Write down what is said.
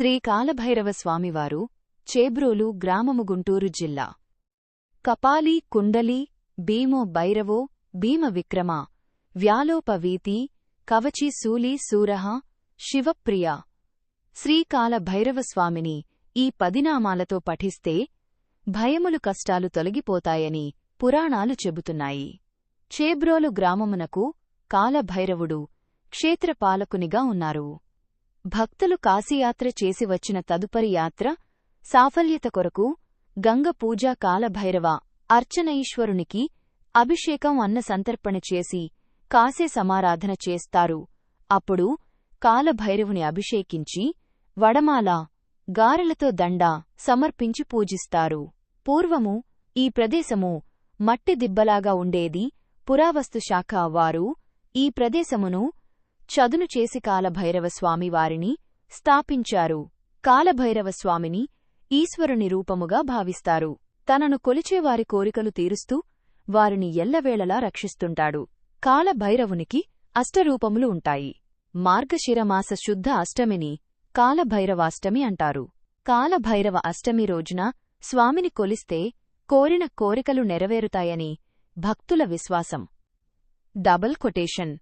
శ్రీ కాలభైరవ స్వామివారు చేబ్రోలు గ్రామము గుంటూరు జిల్లా. కపాలి కుండలి భీమో భైరవో భీమ విక్రమ వ్యాలోపవీతి కవచి సూలి సూరహ శివప్రియ. శ్రీకాల భైరవస్వామిని ఈ పదినామాలతో పఠిస్తే భయములు కష్టాలు తొలగిపోతాయని పురాణాలు చెబుతున్నాయి. చేబ్రోలు గ్రామమునకు కాలభైరవుడు క్షేత్రపాలకునిగా ఉన్నారు. భక్తులు కాశీయాత్ర చేసి వచ్చిన తదుపరి యాత్ర సాఫల్యత కొరకు గంగ పూజా కాలభైరవ అర్చనైశ్వరునికి అభిషేకం అన్న సంతర్పణ చేసి కాసే సమారాధన చేస్తారు. అప్పుడు కాలభైరవుని అభిషేకించి వడమాల గారెలతో దండ సమర్పించి పూజిస్తారు. పూర్వము ఈ ప్రదేశము మట్టి దిబ్బలాగా ఉండేది పురావస్తు శాఖ వారు ఈ ప్రదేశమును చదును చేసి కాలభైరవస్వామి వారిని స్థాపించారు. కాలభైరవ స్వామిని ఈశ్వరుని రూపముగా భావిస్తారు. తనను కొలిచేవారి కోరికలు తీరుస్తూ వారిని ఎల్లవేళలా రక్షిస్తుంటాడు. కాలభైరవునికి అష్టరూపములు ఉంటాయి. మార్గశిరమాస శుద్ధ అష్టమిని కాలభైరవాష్టమి అంటారు. కాలభైరవ అష్టమి రోజున స్వామిని కొలిస్తే కోరిన కోరికలు నెరవేరుతాయని భక్తుల విశ్వాసం. Double quotation.